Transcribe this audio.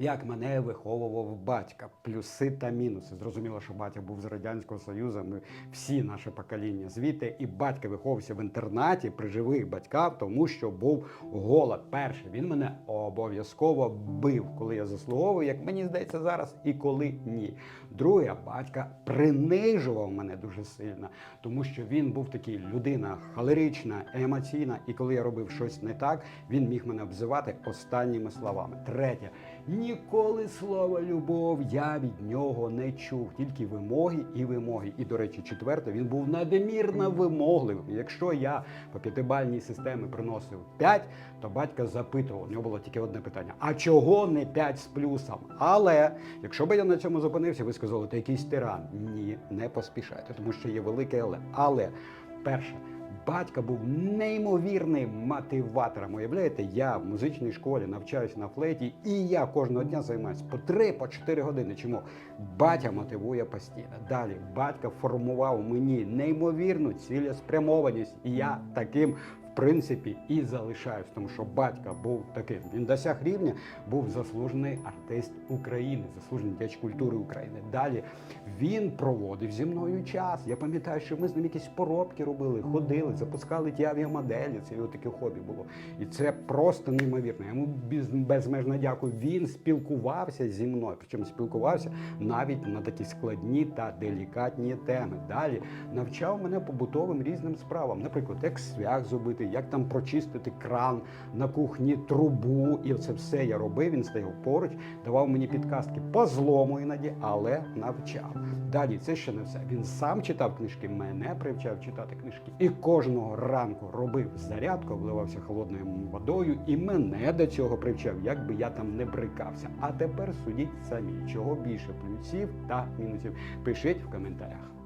як мене виховував батька, плюси та мінуси. Зрозуміло, що батя був з радянського союзу. Ми всі наше покоління звідти, і батько виховувався в інтернаті при живих батьках, тому що був голод. Перше, він мене обов'язково бив, коли я заслуговую, як мені здається зараз, і коли ні. Друге, батька принижував мене дуже сильно, тому що він був такий людина холерична, емоційна, і коли я робив щось не так, він міг мене обзивати останніми словами. Третє, ніколи слова любов я від нього не чув, тільки вимоги і вимоги. І, до речі, четверте, він був надмірно вимогливим. Якщо я по п'ятибальній системі приносив 5, то батько запитував, у нього було тільки одне питання: а чого не 5 з плюсом? Але якщо б я на цьому зупинився, ви сказали, ти якийсь тиран. Ні, не поспішайте, тому що є велике але. Але перше. Батько був неймовірним мотиватором. Уявляєте, я в музичній школі навчаюся на флейті, і я кожного дня займаюся по 3 по 4 години. Чому батя мотивує постійно? Далі батько формував мені неймовірну цілеспрямованість, і я таким. Принципі, і залишаюсь, тому що батько був таким. Він досяг рівня, був заслужений артист України, заслужений дяч культури України. Далі він проводив зі мною час. Я пам'ятаю, що ми з ним якісь поробки робили, ходили, запускали ті авіамоделі. Це його таке хобі було. І це просто неймовірно. Йому безмежно дякую. Він спілкувався зі мною. Причому спілкувався навіть на такі складні та делікатні теми. Далі навчав мене побутовим різним справам. Наприклад, як свях зробити, як там прочистити кран на кухні, трубу. І це все я робив. Він стояв поруч, давав мені підказки по злому іноді, але навчав. Далі це ще не все. Він сам читав книжки, мене привчав читати книжки. І кожного ранку робив зарядку, обливався холодною водою, і мене до цього привчав, як би я там не брикався. А тепер судіть самі, чого більше плюсів та мінусів. Пишіть в коментарях.